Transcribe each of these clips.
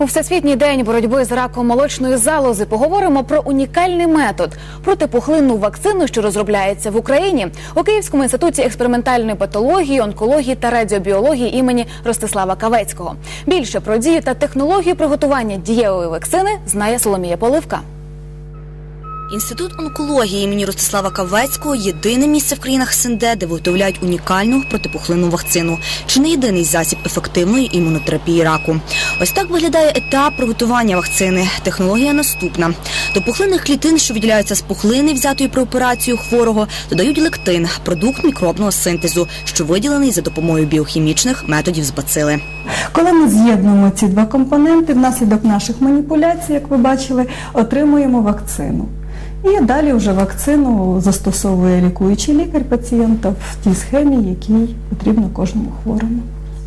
У всесвітній день боротьби з раком молочної залози поговоримо про унікальний метод протипухлинну вакцину, що розробляється в Україні у Київському інституті експериментальної патології, онкології та радіобіології імені Ростислава Кавецького. Більше про дію та технологію приготування дієвої вакцини знає Соломія Поливка. Інститут онкології імені Ростислава Кавецького єдине місце в країнах СНД, де виготовляють унікальну протипухлинну вакцину. Чи не єдиний засіб ефективної імунотерапії раку? Ось так виглядає етап приготування вакцини. Технологія наступна: до пухлинних клітин, що виділяються з пухлини, взятої при операцію хворого, додають лектин, продукт мікробного синтезу, що виділений за допомогою біохімічних методів з бацили. Коли ми з'єднуємо ці два компоненти, внаслідок наших маніпуляцій, як ви бачили, отримуємо вакцину. І далі вже вакцину застосовує лікуючий лікар пацієнта в тій схемі, якій потрібно кожному хворому.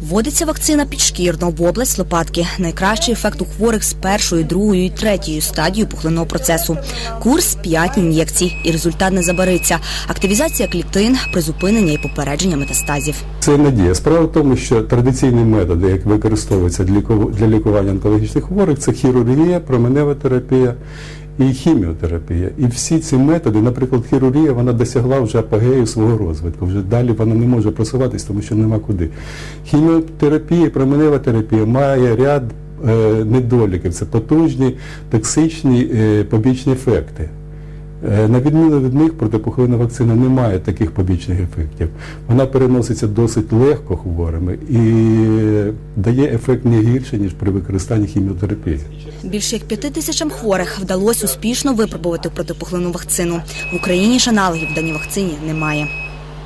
Вводиться вакцина підшкірно в область лопатки. Найкращий ефект у хворих з першою, другою і третьою стадією пухлинного процесу. Курс 5 ін'єкцій, і результат не забариться. Активізація клітин, призупинення і попередження метастазів. Це надія. Справа в тому, що традиційні методи, які використовуються для лікування онкологічних хворих, це хірургія, променева терапія і хіміотерапія. І всі ці методи, наприклад, хірургія, вона досягла вже апогею свого розвитку. Вже далі вона не може просуватись, тому що нема куди. Хіміотерапія, променева терапія має ряд е, недоліків. Це потужні токсичні е, побічні ефекти. Е, На відміну від них, протипухлина вакцина не має таких побічних ефектів. Вона переноситься досить легко хворими і дає ефект не гірше, ніж при використанні хіміотерапії. Більше як п'яти тисячам хворих вдалося успішно випробувати протипухлину вакцину. В Україні ж аналогів даній вакцині немає.